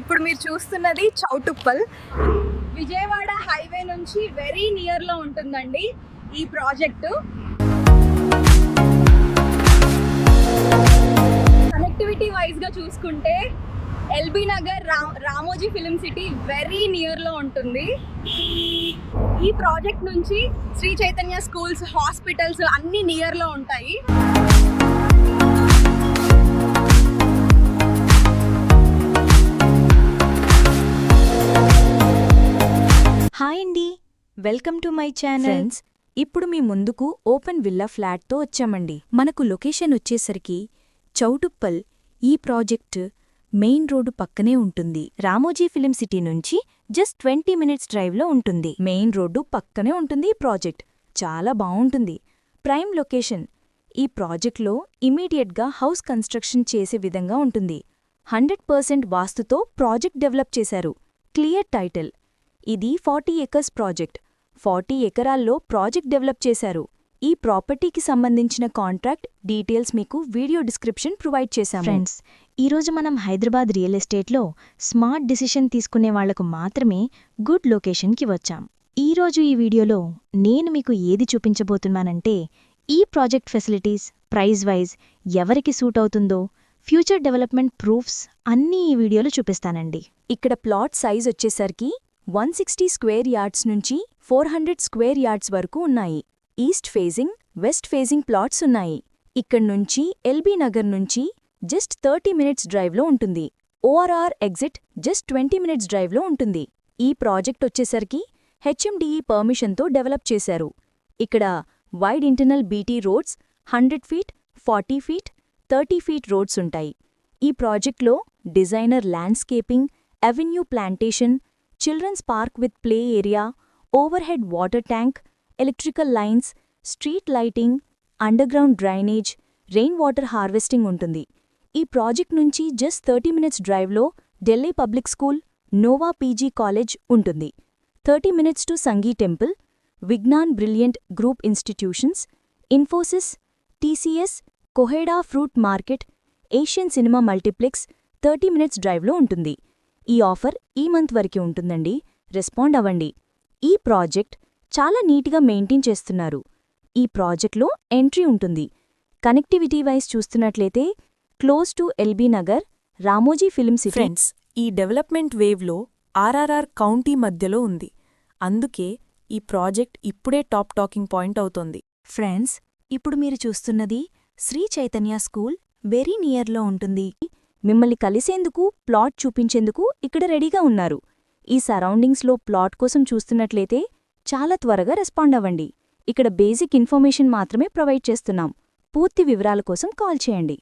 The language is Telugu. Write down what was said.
ఇప్పుడు మీరు చూస్తున్నది చౌటుప్పల్. విజయవాడ హైవే నుంచి వెరీ నియర్లో ఉంటుందండి ఈ ప్రాజెక్టు. కనెక్టివిటీ వైజ్గా చూసుకుంటే ఎల్బీ నగర్ రా రామోజీ ఫిలిం సిటీ వెరీ నియర్లో ఉంటుంది. ఈ ప్రాజెక్ట్ నుంచి శ్రీ చైతన్య స్కూల్స్ హాస్పిటల్స్ అన్ని నియర్లో ఉంటాయి. Welcome to my channel. ఇప్పుడు మీ ముందుకు ఓపెన్ విల్లా ఫ్లాట్తో వచ్చామండి. మనకు లొకేషన్ వచ్చేసరికి చౌటుప్పల్ ఈ ప్రాజెక్ట్ మెయిన్ రోడ్డు పక్కనే ఉంటుంది. రామోజీ ఫిలిం సిటీ నుంచి జస్ట్ ట్వంటీ మినిట్స్ డ్రైవ్లో ఉంటుంది. మెయిన్ రోడ్డు పక్కనే ఉంటుంది ఈ ప్రాజెక్ట్. చాలా బావుంటుంది ప్రైమ్ లొకేషన్. ఈ ప్రాజెక్ట్లో ఇమీడియట్గా హౌస్ కన్స్ట్రక్షన్ చేసే విధంగా ఉంటుంది. హండ్రెడ్ పర్సెంట్ వాస్తుతో ప్రాజెక్ట్ డెవలప్ చేశారు. Clear title. ఇది ఫార్టీ ఎకర్స్ ప్రాజెక్ట్. ఫార్టీ ఎకరాల్లో ప్రాజెక్ట్ డెవలప్ చేశారు. ఈ ప్రాపర్టీకి సంబంధించిన కాంట్రాక్ట్ డీటెయిల్స్ మీకు వీడియో డిస్క్రిప్షన్ ప్రొవైడ్ చేశాము. ఫ్రెండ్స్ ఈరోజు మనం హైదరాబాద్ రియల్ ఎస్టేట్లో స్మార్ట్ డిసిషన్ తీసుకునే వాళ్ళకు మాత్రమే గుడ్ లొకేషన్కి వచ్చాం. ఈరోజు ఈ వీడియోలో నేను మీకు ఏది చూపించబోతున్నానంటే ఈ ప్రాజెక్ట్ ఫెసిలిటీస్ ప్రైజ్ వైజ్ ఎవరికి సూట్ అవుతుందో ఫ్యూచర్ డెవలప్మెంట్ ప్రూఫ్స్ అన్నీ ఈ వీడియోలో చూపిస్తానండి. ఇక్కడ ప్లాట్ సైజ్ వచ్చేసరికి వన్ సిక్స్టీ స్క్వేర్ యార్డ్స్ నుంచి ఫోర్ హండ్రెడ్ స్క్వేర్ యార్డ్స్ వరకు ఉన్నాయి. East facing west facing plots ఉన్నాయి. ఇక్కడ్నుంచి ఎల్బీ నగర్ నుంచి జస్ట్ థర్టీ మినిట్స్ డ్రైవ్లో ఉంటుంది. ORR exit just twenty minutes డ్రైవ్లో ఉంటుంది. ఈ ప్రాజెక్ట్ వచ్చేసరికి హెచ్ఎండిఈ పర్మిషన్తో డెవలప్ చేశారు. ఇక్కడ wide internal BT roads hundred feet forty feet thirty feet roads ఉంటాయి. ఈ ప్రాజెక్ట్లో designer landscaping avenue plantation children's park with play area overhead water tank electrical lines street lighting underground drainage rain water harvesting ఉంటుంది. ఈ ప్రాజెక్ట్ నుంచి జస్ట్ థర్టీ మినిట్స్ డ్రైవ్లో Delhi Public School Nova PG College ఉంటుంది. Thirty minutes to Sanghi Temple Vignan Brilliant Group Institutions Infosys TCS Koheda fruit market Asian cinema multiplex thirty minutes డ్రైవ్లో ఉంటుంది. ఈ ఆఫర్ ఈ మంత్ వరకే ఉంటుందండి. రెస్పాండ్ అవ్వండి. ఈ ప్రాజెక్ట్ చాలా నీట్గా మెయింటైన్ చేస్తున్నారు. ఈ ప్రాజెక్ట్లో ఎంట్రీ ఉంటుంది. కనెక్టివిటీ వైజ్ చూస్తున్నట్లయితే close to LB Nagar Ramoji Film City. Friends ఈ డెవలప్మెంట్ వేవ్లో ఆర్ఆర్ఆర్ కౌంటీ మధ్యలో ఉంది. అందుకే ఈ ప్రాజెక్ట్ ఇప్పుడే టాప్ టాకింగ్ పాయింట్ అవుతోంది. ఫ్రెండ్స్ ఇప్పుడు మీరు చూస్తున్నది శ్రీ చైతన్య స్కూల్ వెరీ నియర్లో ఉంటుంది. మిమ్మల్ని కలిసేందుకు ప్లాట్ చూపించేందుకు ఇక్కడ రెడీగా ఉన్నారు. ఈ సరౌండింగ్స్లో ప్లాట్ కోసం చూస్తున్నట్లయితే చాలా త్వరగా రెస్పాండ్ అవ్వండి. ఇక్కడ బేసిక్ ఇన్ఫర్మేషన్ మాత్రమే ప్రొవైడ్ చేస్తున్నాం. పూర్తి వివరాల కోసం కాల్ చేయండి.